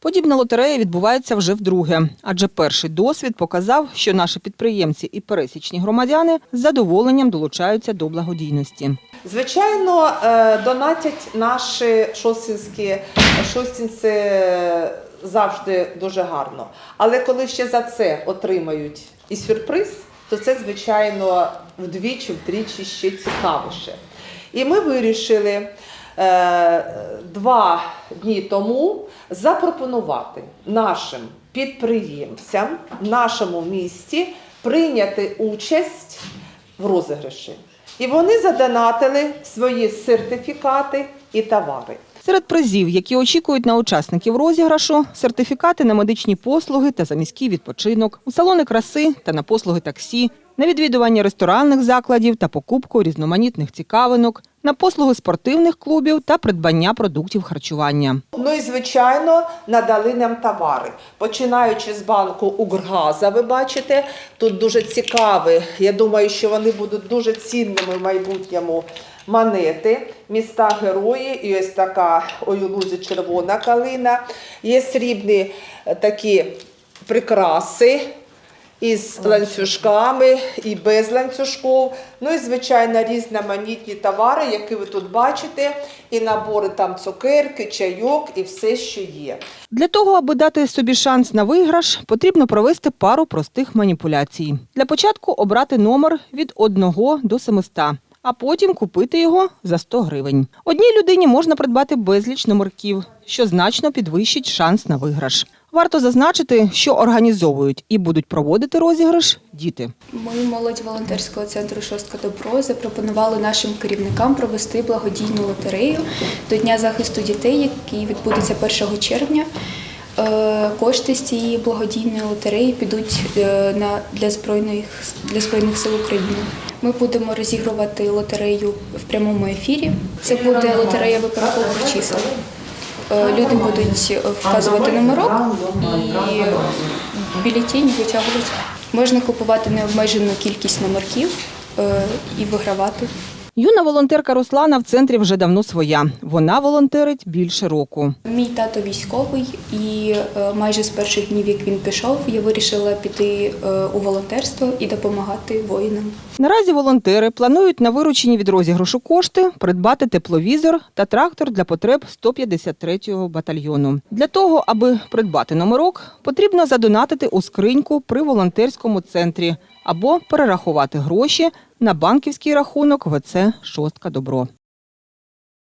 Подібна лотерея відбувається вже вдруге, адже перший досвід показав, що наші підприємці і пересічні громадяни з задоволенням долучаються до благодійності. Звичайно, е, донатять наші шостинські шостинці завжди дуже гарно. Але коли ще за це отримають і сюрприз, то це, звичайно, вдвічі, втричі ще цікавіше. І ми вирішили е, два дні тому запропонувати нашим підприємцям в нашому місті прийняти участь в розіграші. І вони задонатили свої сертифікати і товари. Серед призів, які очікують на учасників розіграшу, сертифікати на медичні послуги та за міський відпочинок, у салони краси та на послуги таксі, на відвідування ресторанних закладів та покупку різноманітних цікавинок, на послуги спортивних клубів та придбання продуктів харчування. Ну і звичайно надали нам товари. Починаючи з банку Укргаза, ви бачите, тут дуже цікаві. Я думаю, що вони будуть дуже цінними в майбутньому. Монети, міста герої, і ось така ой, червона калина. Є срібні такі прикраси із ланцюжками і без ланцюжків. Ну і звичайно різноманітні товари, які ви тут бачите, і набори там цукерки, чайок і все, що є. Для того, аби дати собі шанс на виграш, потрібно провести пару простих маніпуляцій. Для початку обрати номер від 1 до 700, а потім купити його за 100 гривень. Одній людині можна придбати безліч номерків, що значно підвищить шанс на виграш. Варто зазначити, що організовують і будуть проводити розіграш діти. Ми, молодь волонтерського центру Шостка Добро, запропонували нашим керівникам провести благодійну лотерею до Дня захисту дітей, який відбудеться 1 червня. Е, Кошти з цієї благодійної лотереї підуть е, на для збройних для збройних сил України. Ми будемо розігрувати лотерею в прямому ефірі. Це буде лотерея випадкових чисел. Е, Люди будуть вказувати номерок і бюлетені витягувати. Можна купувати необмежену кількість номерків і вигравати. Юна волонтерка Руслана в центрі вже давно своя. Вона волонтерить більше року. Мій тато військовий, і е, майже з перших днів, як він пішов, я вирішила піти е, у волонтерство і допомагати воїнам. Наразі волонтери планують на виручені від розіграшу кошти придбати тепловізор та трактор для потреб 153-го батальйону. Для того, аби придбати номерок, потрібно задонатити у скриньку при волонтерському центрі або перерахувати гроші на банківський рахунок ВЦ Шостка Добро.